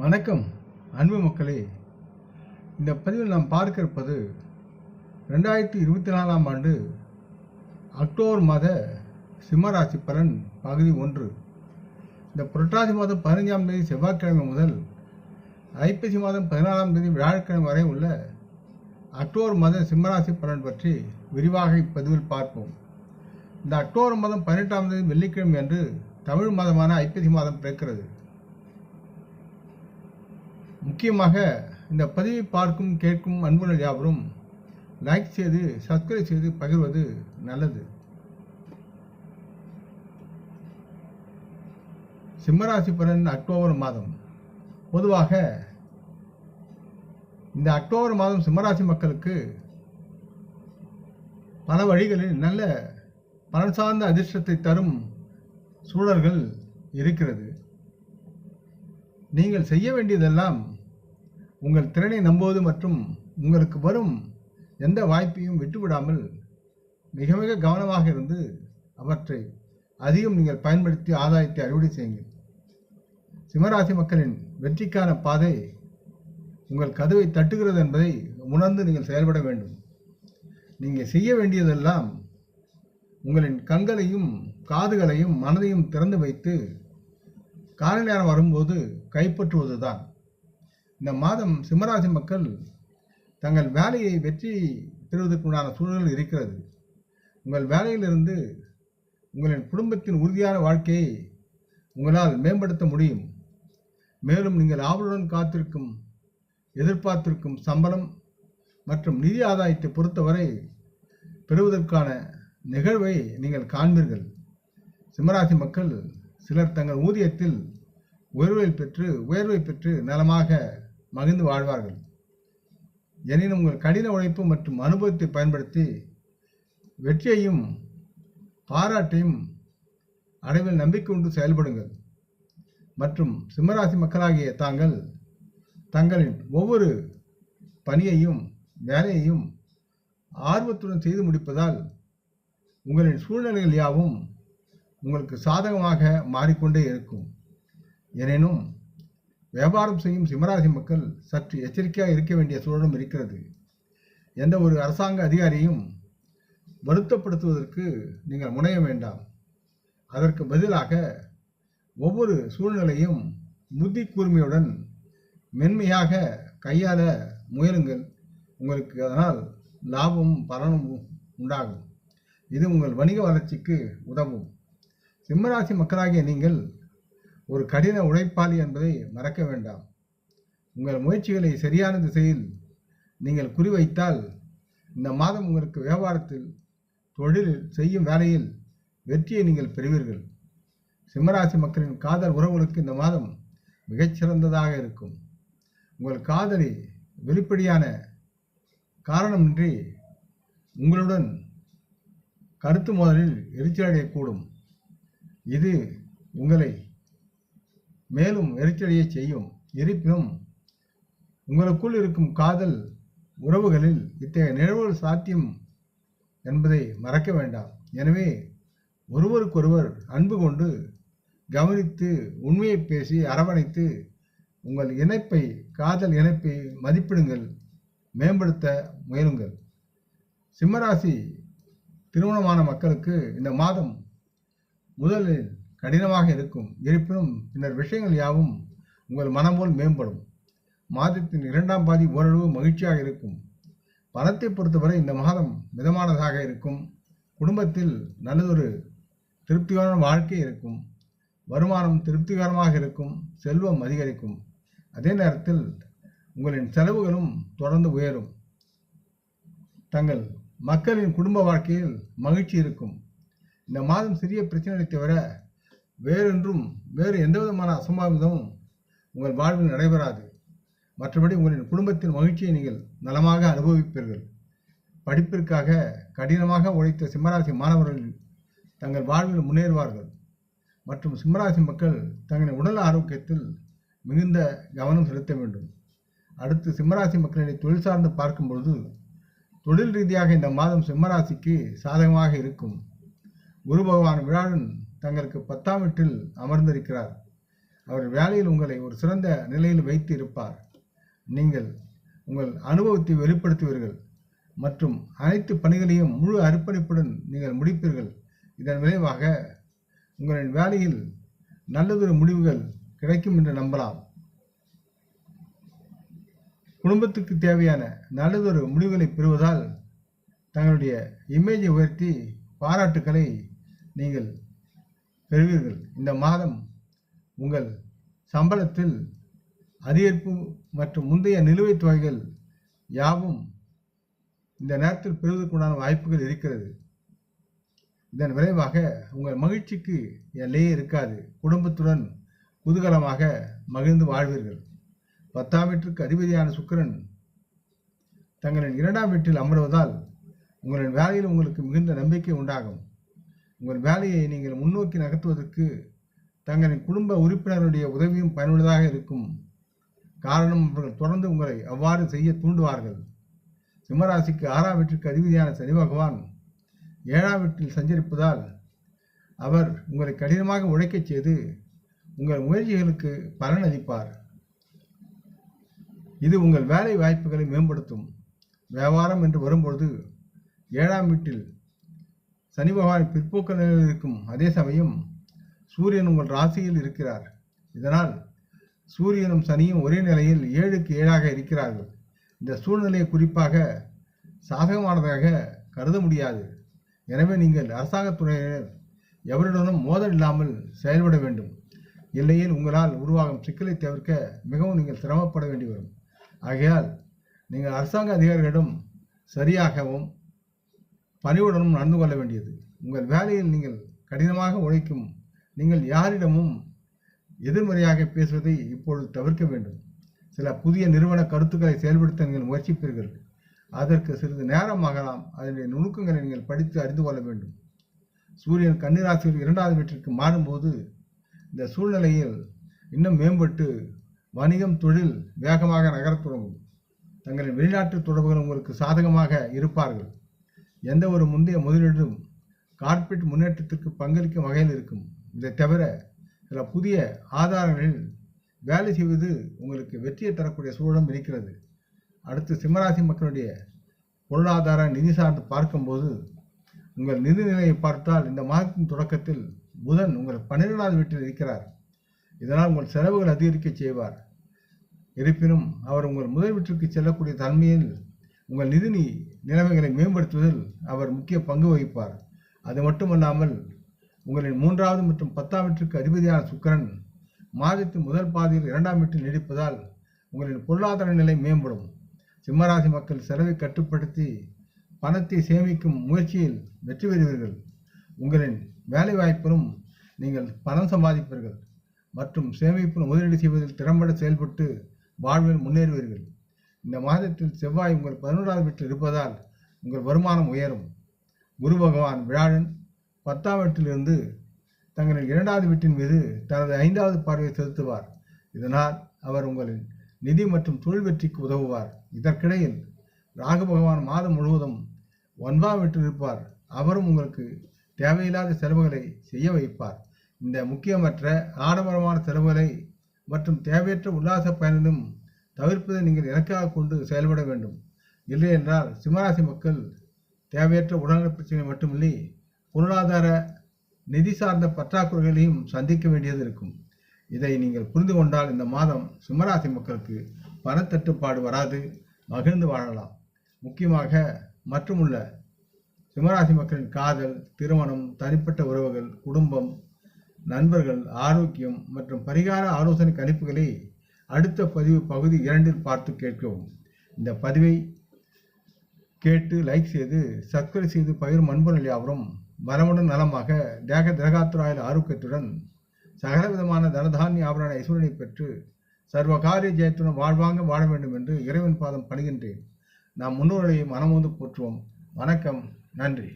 வணக்கம் அன்பு மக்களே. இந்த பதிவில் நாம் பார்க்க இருப்பது ரெண்டாயிரத்தி இருபத்தி நாலாம் ஆண்டு அக்டோபர் மாத சிம்மராசி பலன் பகுதி ஒன்று. இந்த புரட்டாசி மாதம் பதினைஞ்சாம் தேதி செவ்வாய்க்கிழமை முதல் ஐப்பசி மாதம் பதினாலாம் தேதி வியாழக்கிழமை வரை உள்ள அக்டோபர் மாத சிம்மராசி பலன் பற்றி விரிவாக இப்பதிவில் பார்ப்போம். இந்த அக்டோபர் மாதம் பதினெட்டாம் தேதி வெள்ளிக்கிழமை அன்று தமிழ் மாதமான ஐப்பசி மாதம் பிறக்கிறது. முக்கியமாக இந்த பதிவை பார்க்கும் கேட்கும் அன்புகள் யாவரும் லைக் செய்து சப்ஸ்கிரைப் செய்து பகிர்வது நல்லது. சிம்மராசி பலன் அக்டோபர் மாதம். பொதுவாக இந்த அக்டோபர் மாதம் சிம்மராசி மக்களுக்கு பல வழிகளில் நல்ல பலன் சார்ந்த அதிர்ஷ்டத்தை தரும் சூழல்கள் இருக்கிறது. நீங்கள் செய்ய வேண்டியதெல்லாம் உங்கள் திறனை நம்புவது மற்றும் உங்களுக்கு வரும் எந்த வாய்ப்பையும் விட்டுவிடாமல் மிக மிக கவனமாக இருந்து அவற்றை அதிகம் நீங்கள் பயன்படுத்தி ஆதாயத்தை அறுவடை செய்யுங்கள். சிம்மராசி மக்களின் வெற்றிக்கான பாதை உங்கள் கதவை தட்டுகிறது என்பதை உணர்ந்து நீங்கள் செயல்பட வேண்டும். நீங்கள் செய்ய வேண்டியதெல்லாம் உங்களின் கண்களையும் காதுகளையும் மனதையும் திறந்து வைத்து காலை நேரம் வரும்போது கைப்பற்றுவதுதான். இந்த மாதம் சிம்மராசி மக்கள் தங்கள் வேலையை வெற்றி பெறுவதற்குண்டான சூழல் இருக்கிறது. உங்கள் வேலையிலிருந்து உங்களின் குடும்பத்தின் உறுதியான வாழ்க்கையை உங்களால் மேம்படுத்த முடியும். மேலும் நீங்கள் ஆவலுடன் காத்திருக்கும் எதிர்பார்த்திருக்கும் சம்பளம் மற்றும் நிதி ஆதாயத்தை பொறுத்தவரை பெறுவதற்கான நிகழ்வை நீங்கள் காண்பீர்கள். சிம்மராசி மக்கள் சிலர் தங்கள் ஊதியத்தில் உயர்வை பெற்று உயர்வை பெற்று நலமாக மகிழ்ந்து வாழ்வார்கள். எனினும் உங்கள் கடின உழைப்பு மற்றும் அனுபவத்தை பயன்படுத்தி வெற்றியையும் பாராட்டையும் அடைவில் நம்பிக்கை கொண்டு செயல்படுங்கள். மற்றும் சிம்மராசி மக்களாகிய தாங்கள் தங்களின் ஒவ்வொரு பணியையும் வேலையையும் ஆர்வத்துடன் செய்து முடிப்பதால் உங்களின் சூழ்நிலைகள் யாவும் உங்களுக்கு சாதகமாக மாறிக்கொண்டே இருக்கும். எனினும் வியாபாரம் செய்யும் சிம்மராசி மக்கள் சற்று எச்சரிக்கையாக இருக்க வேண்டிய சூழலும் இருக்கிறது. எந்த ஒரு அரசாங்க அதிகாரியும் வருத்தப்படுத்துவதற்கு நீங்கள் முனைய வேண்டாம். அதற்கு பதிலாக ஒவ்வொரு சூழ்நிலையும் புத்தி கூர்மையுடன் மென்மையாக கையாள முயலுங்கள். உங்களுக்கு அதனால் லாபமும் பலனும் உண்டாகும். இது உங்கள் வணிக வளர்ச்சிக்கு உதவும். சிம்மராசி மக்களாகிய நீங்கள் ஒரு கடின உழைப்பாளி என்பதை மறக்க வேண்டாம். உங்கள் முயற்சிகளை சரியான திசையில் நீங்கள் குறிவைத்தால் இந்த மாதம் உங்களுக்கு வியாபாரத்தில் தொழிலில் செய்யும் வேலையில் வெற்றியை நீங்கள் பெறுவீர்கள். சிம்மராசி மக்களின் காதல் உறவுகளுக்கு இந்த மாதம் மிகச்சிறந்ததாக இருக்கும். உங்கள் காதலி வெளிப்படையான காரணமின்றி உங்களுடன் கருத்து மோதலில் எரிச்சலடையக்கூடும். இது உங்களை மேலும் நெருக்கடியை செய்யும். இருப்பினும் உங்களுக்குள் இருக்கும் காதல் உறவுகளில் இத்தகைய நிகழ்வுகள் சாத்தியம் என்பதை மறக்க வேண்டாம். எனவே ஒருவருக்கொருவர் அன்பு கொண்டு கவனித்து உண்மையை பேசி அரவணைத்து உங்கள் இணைப்பை காதல் இணைப்பை மதிப்பிடுங்கள் மேம்படுத்த முயலுங்கள். சிம்மராசி திருமணமான மக்களுக்கு இந்த மாதம் முதலில் கடினமாக இருக்கும். இருப்பினும் பின்னர் விஷயங்கள் யாவும் உங்கள் மனம் போல் மேம்படும். மாதத்தின் இரண்டாம் பாதி ஓரளவு மகிழ்ச்சியாக இருக்கும். பணத்தை பொறுத்தவரை இந்த மாதம் மிதமானதாக இருக்கும். குடும்பத்தில் நல்லதொரு திருப்திகரமான வாழ்க்கை இருக்கும். வருமானம் திருப்திகரமாக இருக்கும். செல்வம் அதிகரிக்கும். அதே நேரத்தில் உங்களின் செலவுகளும் தொடர்ந்து உயரும். தங்கள் மக்களின் குடும்ப வாழ்க்கையில் மகிழ்ச்சி இருக்கும். இந்த மாதம் சிறிய பிரச்சனைகளை தவிர வேறொன்றும் வேறு எந்த விதமான அசம்பாவிதமும் உங்கள் வாழ்வில் நடைபெறாது. மற்றபடி உங்களின் குடும்பத்தின் மகிழ்ச்சியை நீங்கள் நலமாக அனுபவிப்பீர்கள். படிப்பிற்காக கடினமாக உழைத்த சிம்மராசி மாணவர்கள் தங்கள் வாழ்வில் முன்னேறுவார்கள். மற்றும் சிம்மராசி மக்கள் தங்களின் உடல் ஆரோக்கியத்தில் மிகுந்த கவனம் செலுத்த வேண்டும். அடுத்து சிம்மராசி மக்களினை தொழில் சார்ந்து பார்க்கும் பொழுது தொழில் ரீதியாக இந்த மாதம் சிம்மராசிக்கு சாதகமாக இருக்கும். குரு பகவான் விழாவின் தங்களுக்கு பத்தாம் வீட்டில் அமர்ந்திருக்கிறார். அவர் வேலையில் உங்களை ஒரு சிறந்த நிலையில் வைத்து இருப்பார். நீங்கள் உங்கள் அனுபவத்தை வெளிப்படுத்துவீர்கள் மற்றும் அனைத்து பணிகளையும் முழு அர்ப்பணிப்புடன் நீங்கள் முடிப்பீர்கள். இதன் விளைவாக உங்களின் வேலையில் நல்லதொரு முடிவுகள் கிடைக்கும் என்று நம்பலாம். குடும்பத்துக்கு தேவையான நல்லதொரு முடிவுகளை பெறுவதால் தங்களுடைய இமேஜை உயர்த்தி பாராட்டுக்களை நீங்கள் பெறுவீர்கள். இந்த மாதம் உங்கள் சம்பளத்தில் அதிகரிப்பு மற்றும் முந்தைய நிலுவைத் தொகைகள் யாவும் இந்த நேரத்தில் பெறுவதற்குண்டான வாய்ப்புகள் இருக்கிறது. இதன் விளைவாக உங்கள் மகிழ்ச்சிக்கு எல்லையே இருக்காது. குடும்பத்துடன் குதூகலமாக மகிழ்ந்து வாழ்வீர்கள். பத்தாம் வீட்டிற்கு அதிபதியான சுக்கிரன் தங்களின் இரண்டாம் வீட்டில் அமர்வதால் உங்களின் வேலையில் உங்களுக்கு மிகுந்த நம்பிக்கை உண்டாகும். உங்கள் வேலையை நீங்கள் முன்னோக்கி நகர்த்துவதற்கு தங்களின் குடும்ப உறுப்பினருடைய உதவியும் பயனுள்ளதாக இருக்கும். காரணம் அவர்கள் தொடர்ந்து உங்களை அவ்வாறு செய்ய தூண்டுவார்கள். சிம்மராசிக்கு ஆறாம் வீட்டிற்கு அதிபதியான சனி பகவான் ஏழாம் வீட்டில் சஞ்சரிப்பதால் அவர் உங்களை கடினமாக உழைக்கச் செய்து உங்கள் முயற்சிகளுக்கு பலன் அளிப்பார். இது உங்கள் வேலை வாய்ப்புகளை மேம்படுத்தும். வியாபாரம் என்று வரும்பொழுது ஏழாம் வீட்டில் சனி பகவான் பிற்போக்க நிலையில் இருக்கும் அதே சமயம் சூரியன் உங்கள் ராசியில் இருக்கிறார். இதனால் சூரியனும் சனியும் ஒரே நிலையில் ஏழுக்கு ஏழாக இருக்கிறார்கள். இந்த சூழ்நிலையை குறிப்பாக சாதகமானதாக கருத முடியாது. எனவே நீங்கள் அரசாங்கத்துறையினர் எவருடனும் மோதல் இல்லாமல் செயல்பட வேண்டும். இல்லையில் உங்களால் உருவாகும் சிக்கலை தவிர்க்க மிகவும் நீங்கள் சிரமப்பட வேண்டி வரும். ஆகையால் நீங்கள் அரசாங்க அதிகாரிகளிடம் சரியாகவும் பணிவுடனும் நடந்து கொள்ள வேண்டியது. உங்கள் வேலையில் நீங்கள் கடினமாக உழைக்கும் நீங்கள் யாரிடமும் எதிர்மறையாக பேசுவதை இப்பொழுது தவிர்க்க வேண்டும். சில புதிய நிறுவன கருத்துக்களை செயல்படுத்த நீங்கள் முயற்சிப்பீர்கள். அதற்கு சிறிது நேரம் ஆகலாம். அதனுடைய நுணுக்கங்களை நீங்கள் படித்து அறிந்து கொள்ள வேண்டும். சூரியன் கன்னிராசியில் இரண்டாவது வீட்டிற்கு மாறும்போது இந்த சூழ்நிலையில் இன்னும் மேம்பட்டு வணிகம் தொழில் வேகமாக நகரத் தொடங்கும். தங்களின் வெளிநாட்டு தொடர்புகள் உங்களுக்கு சாதகமாக இருப்பார்கள். எந்த ஒரு முந்தைய முதலீடும் கார்ப்பரேட் முன்னேற்றத்திற்கு பங்களிக்கும் வகையில் இருக்கும். இதை தவிர சில புதிய ஆதாரங்களில் வேலை செய்வது உங்களுக்கு வெற்றியை தரக்கூடிய சூழலும் இருக்கிறது. அடுத்து சிம்மராசி மக்களுடைய பொருளாதார நிதி சார்ந்து பார்க்கும்போது உங்கள் நிதி நிலையை பார்த்தால் இந்த மாதத்தின் தொடக்கத்தில் புதன் உங்கள் பன்னிரெண்டாவது வீட்டில் இருக்கிறார். இதனால் உங்கள் செலவுகள் அதிகரிக்க செய்வார். இருப்பினும் அவர் உங்கள் முதல் வீட்டிற்கு செல்லக்கூடிய தன்மையில் உங்கள் நிதினி நிலைமைகளை மேம்படுத்துவதில் அவர் முக்கிய பங்கு வகிப்பார். அது மட்டுமல்லாமல் உங்களின் மூன்றாவது மற்றும் பத்தாம் வீட்டிற்கு அதிபதியான சுக்கிரன் மாதத்தின் முதல் பாதியில் இரண்டாம் வீட்டில் நீடிப்பதால் உங்களின் பொருளாதார நிலை மேம்படும். சிம்மராசி மக்கள் செலவை கட்டுப்படுத்தி பணத்தை சேமிக்கும் முயற்சியில் வெற்றி பெறுவீர்கள். உங்களின் வேலை வாய்ப்பிலும் நீங்கள் பணம் சம்பாதிப்பீர்கள் மற்றும் சேமிப்பில் முதலீடு செய்வதில் திறம்பட செயல்பட்டு வாழ்வில் முன்னேறுவீர்கள். இந்த மாதத்தில் செவ்வாய் உங்கள் பதினோராவது வீட்டில் இருப்பதால் உங்கள் வருமானம் உயரும். குரு பகவான் விழாழன் பத்தாம் வீட்டிலிருந்து தங்களின் இரண்டாவது வீட்டின் மீது தனது ஐந்தாவது பார்வையை செலுத்துவார். இதனால் அவர் உங்களின் நிதி மற்றும் தொழில் வெற்றிக்கு உதவுவார். இதற்கிடையில் ராகு பகவான் மாதம் முழுவதும் ஒன்பாம் வீட்டில் இருப்பார். அவரும் உங்களுக்கு தேவையில்லாத செலவுகளை செய்ய வைப்பார். இந்த முக்கியமற்ற ஆடம்பரமான செலவுகளை மற்றும் தேவையற்ற உல்லாச பயனிலும் தவிர்ப்பதை நீங்கள் இலக்காக கொண்டு செயல்பட வேண்டும். இல்லை என்றால் சிம்மராசி மக்கள் தேவையற்ற உடல்நல பிரச்சனை மட்டுமில்லை பொருளாதார நிதி சார்ந்த பற்றாக்குறைகளையும் சந்திக்க வேண்டியது இருக்கும். இதை நீங்கள் புரிந்து கொண்டால் இந்த மாதம் சிம்மராசி மக்களுக்கு பணத்தட்டுப்பாடு வராது மகிழ்ந்து வாழலாம். முக்கியமாக மற்றுமுள்ள சிம்மராசி மக்களின் காதல் திருமணம் தனிப்பட்ட உறவுகள் குடும்பம் நண்பர்கள் ஆரோக்கியம் மற்றும் பரிகார ஆலோசனை கணிப்புகளை அடுத்த பதிவு பகுதி இரண்டில் பார்த்து கேட்கவும் இந்த பதிவை கேட்டு லைக் செய்து சப்ஸ்கிரைப் செய்து பகிரும் அன்புகள் யாவரும் வளமுடன் நலமாக தேக திரகாத்துராயல் ஆரோக்கியத்துடன் சகலவிதமான தனதானிய ஆபரண ஐஸ்வரனை பெற்று சர்வ காரிய ஜெயத்துடன் வாழ்வாங்க வாழ வேண்டும் என்று இறைவன் பாதம் பணிகின்றேன். நாம் முன்னோர்களையும் மனமோந்து போற்றுவோம். வணக்கம். நன்றி.